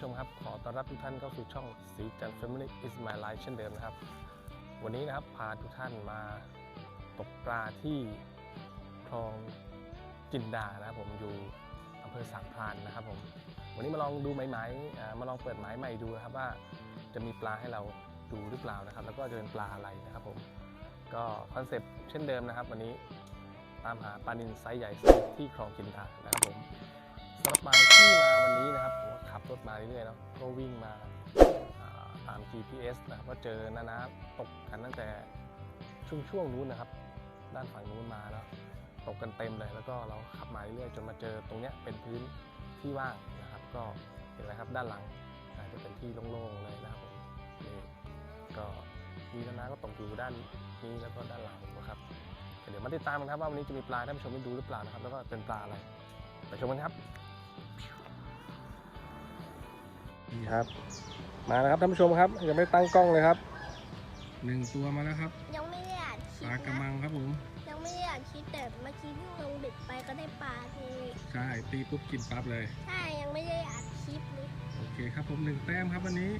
ผู้ชมครับ ขอต้อนรับทุกท่านเข้าสู่ช่องสีจัน Family is my life เช่นเดิมนะครับ วันนี้นะครับพาทุกท่านมาตกปลาที่คลองจินดานะครับผมอยู่อำเภอสามพรานนะครับผมวันนี้มาลองดูไมๆอ่ามาลองเปิดหมายใหม่ดูนะครับว่าจะมีปลาให้เราดูหรือเปล่านะครับ แล้วก็จะเป็นปลาอะไรนะครับผมก็คอนเซปต์เช่นเดิมนะครับ วันนี้ตามหาปลานินไซส์ใหญ่ที่คลองจินดานะครับผมสำหรับหมาที่มาวันนี้นะครับ ขับรถมาเรื่อยๆเนาะก็วิ่งมาตาม GPS นะครับก็เจอนานาตกกันตั้งแต่ช่วงช่วงๆนู้นนะครับ ด้านฝั่งนู้นมาแล้วตกกันเต็มเลยแล้วก็เราขับมาเรื่อยๆจนมาเจอตรงเนี้ยเป็นพื้นที่ว่างนะครับ ก็เห็นไหมครับด้านหลังจะเป็นที่โล่งๆเลยนะครับผมนี่ก็มีนานาก็ตกอยู่ด้านนี้แล้วก็ด้านหลังนะครับเดี๋ยวมาติดตามกันครับว่าวันนี้จะมีปลาท่านผู้ชมได้ดูหรือเปล่านะครับ แล้วก็เป็นปลาอะไรไปชมกันครับ นี่ครับ มาแล้วครับท่านผู้ชมครับ ยังไม่ตั้งกล้องเลยครับหนึ่งตัวมาแล้วครับยังไม่ได้อ่านคปลิลาปกระนะมังครับผมยังไม่ได้อ่านคลิปแต่เมื่อกี้เพิ่งลงเบ็ดไปก็ได้ปลาทีใช่ตีปุ๊บกินปั๊บเลย ใช่ยังไม่ได้อ่านคลิปเลย โอเคครับผมหนึ่งแต้มครับวันนี้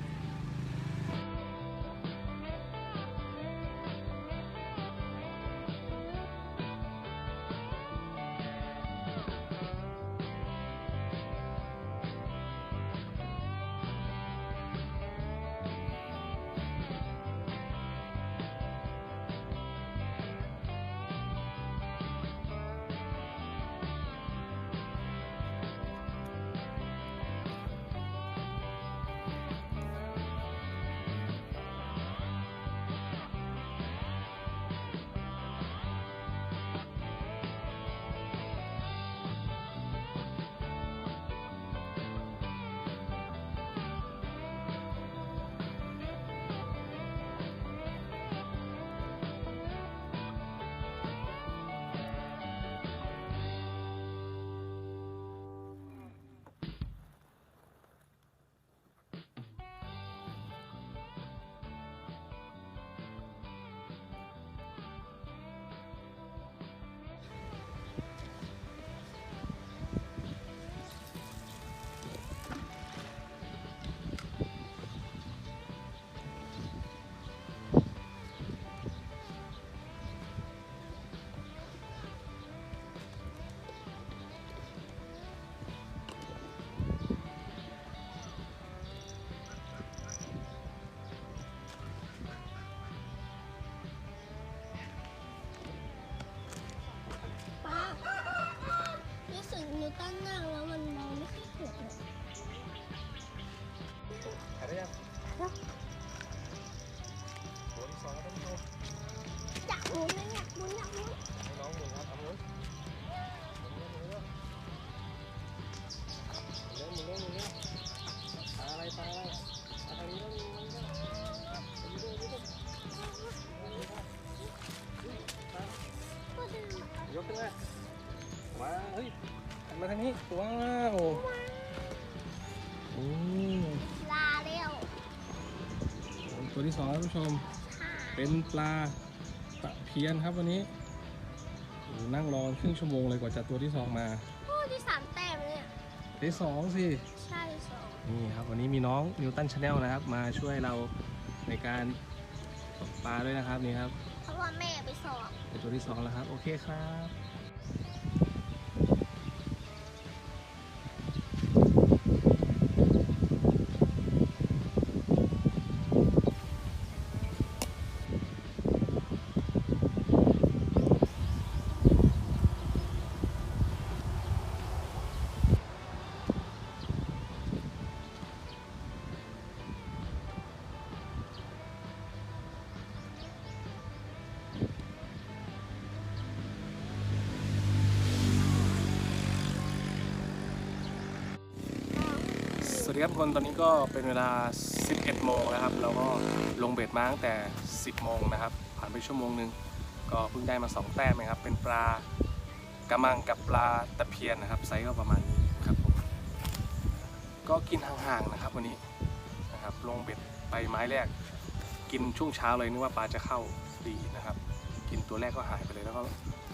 ฮ้ยหันมาทางนี้ว้าวอืมลาเร็วตัวที่สองท่านผู้ชมค่ะเป็นปลาตะเพียนครับวันนี้โอ้โหนั่งรอครึ่งชั่วโมงเลยกว่าจะตัวที่สองมาผู้ที่สามแต้มเนี่ยที่สองสิใช่สองนี่ครับวันนี้มีน้องนิวตันชาแนลนะครับ มาช่วยเราในการตกปลาด้วยนะครับนี่ครับเพราะว่าแม่ไปสอบเป็นตัวที่สองแล้วครับ โอเคครับ ครับคนตอนนี้ก็เป็นเวลา 11 โมงแล้วครับ เราก็ลงเบ็ดมาตั้งแต่ 10 โมงนะครับ ผ่านไปชั่วโมงหนึ่งก็เพิ่งได้มา 2 แต้มเองครับ เป็นปลากระมังกับปลาตะเพียนนะครับไซส์ก็ประมาณนี้ครับผมก็กินห่างๆนะครับวันนี้นะครับลงเบ็ดไปไม้แรก กินช่วงเช้าเลยนึกว่าปลาจะเข้าดีนะครับ กินตัวแรกก็หายไปเลยแล้วก็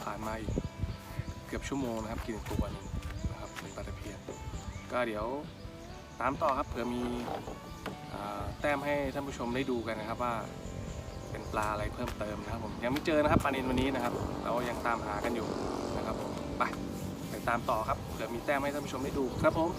ผ่านมาอีกเกือบชั่วโมงนะครับ กินตัวหนึงนะครับเป็นปลาตะเพียน ก็เดี๋ยว ตามต่อครับเผื่อมีแต้มให้ท่านผู้ชมได้ดูกันนะครับว่าเป็นปลาอะไรเพิ่มเติมนะครับผมยังไม่เจอนะครับปลาเนินวันนี้นะครับ เรายังตามหากันอยู่นะครับผมไปไปตามต่อครับเผื่อมีแต้มให้ท่านผู้ชมได้ดูครับผม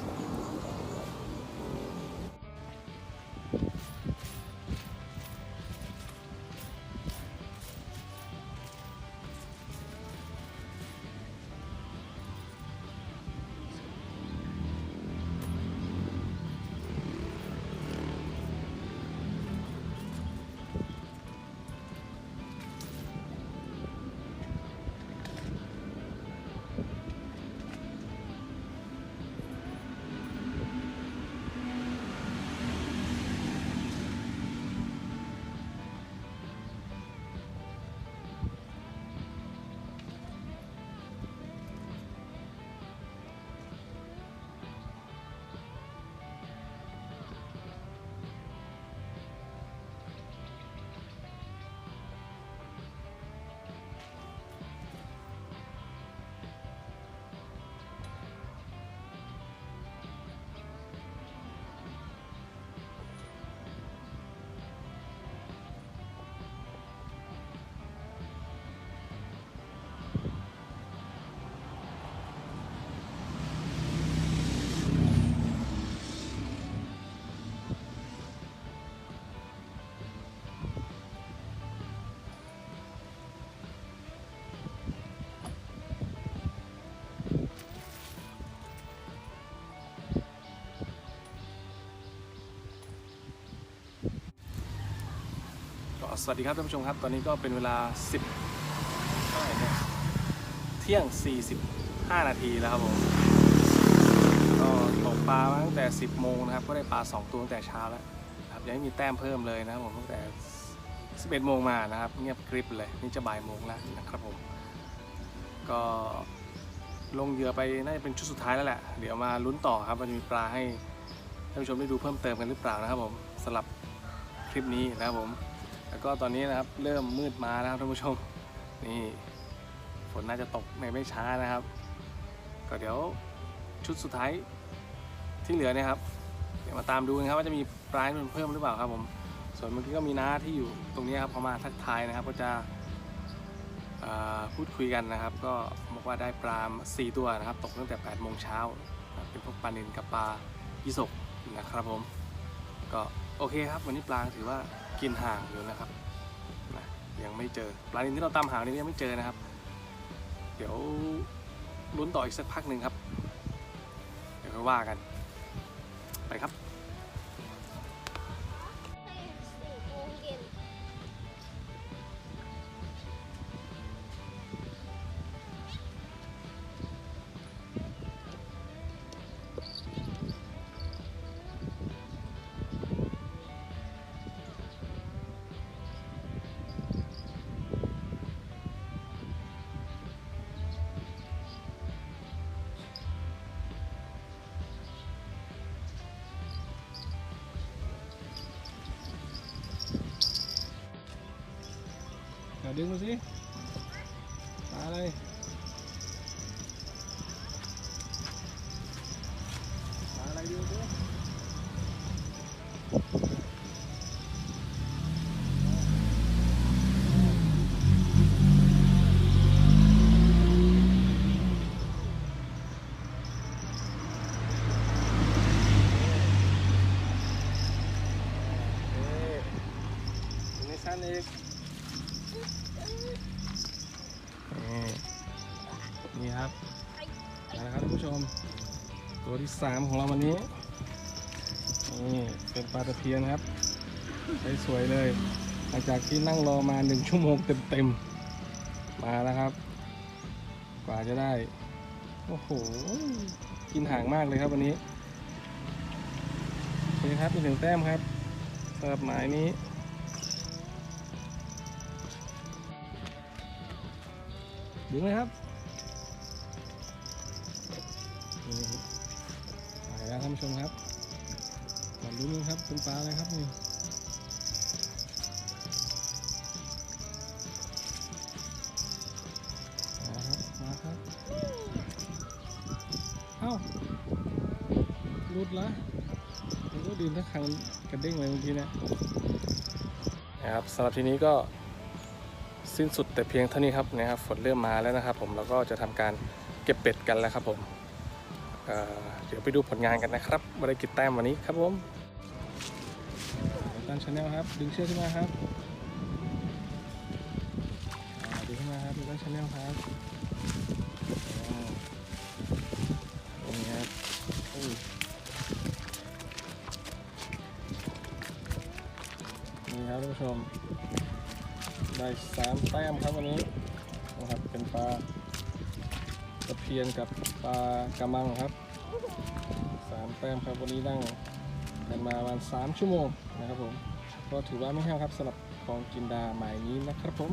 สวัสดีครับท่านผู้ชมครับ ตอนนี้ก็เป็นเวลา 10เท่าไหร่เนี่ยเที่ยง 45 นาทีแล้วครับผมก็ตกปลาตั้งแต่ 10 โมงนะครับ ก็ได้ปลา 2 ตัวตั้งแต่เช้าแล้วครับยังไม่มีแต้มเพิ่มเลยนะครับผมตั้งแต่ 11 โมงมานะครับ เงียบกริบเลย นี่จะบ่ายโมงแล้วนะครับผม ก็ลงเหยื่อไปน่าจะเป็นชุดสุดท้ายแล้วแหละ เดี๋ยวมาลุ้นต่อครับมันมีปลาให้ท่านผู้ชมได้ดูเพิ่มเติมกันหรือเปล่านะครับผมสำหรับคลิปนี้นะครับผม แล้วก็ตอนนี้นะครับเริ่มมืดมาแล้วครับท่านผู้ชม นี่ฝนน่าจะตกในไม่ช้านะครับ ก็เดี๋ยวชุดสุดท้ายที่เหลือเนี่ยครับเดี๋ยวมาตามดูกันครับว่าจะมีปลาให้มันเพิ่มหรือเปล่าครับผมส่วนเมื่อกี้ก็มีน้าที่อยู่ตรงนี้ครับเขามาทักทายนะครับ ก็จะพูดคุยกันนะครับ ก็บอกว่าได้ปลาสี่ตัวนะครับ ตกตั้งแต่8โมงเช้าเป็นพวกปลานิลกับปลายี่สกนะครับผม ก็โอเคครับ วันนี้ปลาถือว่า กินห่างอยู่นะครับนะยังไม่เจอปลานินที่เราตามหานี่ยังไม่เจอนะครับ เดี๋ยวลุ้นต่ออีกสักพักหนึ่งครับ เดี๋ยวค่อยว่ากัน ไปครับ ดี๋ยวดึงมาสิปลาอะไรปลาอะไรดูสิเอ๊ะถึงไม่สั้ นี่ครับมาแล้วครับท่านผู้ชม ตัวที่สามของเราวันนี้ นี่เป็นปลาตะเพียนครับใช้สวยเลย หลังจากที่นั่งรอมาหนึ่งชั่วโมงเต็มๆ มาแล้วครับ กว่าจะได้ โอ้โห กินห่างมากเลยครับวันนี้โอเคครับอีกหนึ่งแต้มครับสำหรับหมายนี้ ดึงเลยครับนี่ไปแล้วท่านผู้ชมครับมาลุ้นกันครับเป็นปลาอะไรครับนี่มาครับมาครับเอ้าหลุดละดินทั้งคันกระเด้งเลยเมื่อกี้เนะนะครับสำหรับทีนี้ก็ สิ้นสุดแต่เพียงเท่านี้ครับนะครับฝนเริ่มมาแล้วนะครับ ผมแล้วก็จะทำการเก็บเป็ดกันแล้วครับผมเเดี๋ยวไปดูผลงานกันนะครับบริกิจแต้มวันนี้ครับผมตันชาแนลครับ ดึงเชือกขึ้นมาครับดึงขึ้นมาครับตันชาแนลครับตรงนี้ครับนี่ครับท่านผู้ชม ได้สามแต้มครับวันนี้นะครับเป็นปลาตะเพียนกับปลากระมังครับสามแต้มครับวันนี้นั่งกันมาประมาณสามชั่วโมงนะครับผมก็ถือว่าไม่แห้งครับสำหรับคลองกินดาหมายนี้นะครับผม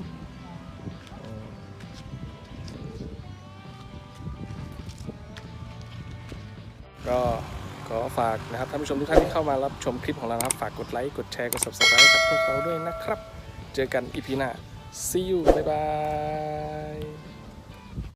อืมก็ขอฝากนะครับท่านผู้ชมทุกท่านที่เข้ามารับชมคลิปของเรานะครับ ฝากกดไลค์ กดแชร์ กด subscribe กับพวกเราด้วยนะครับ เจอกันอีพีหน้า see you บ๊ายบาย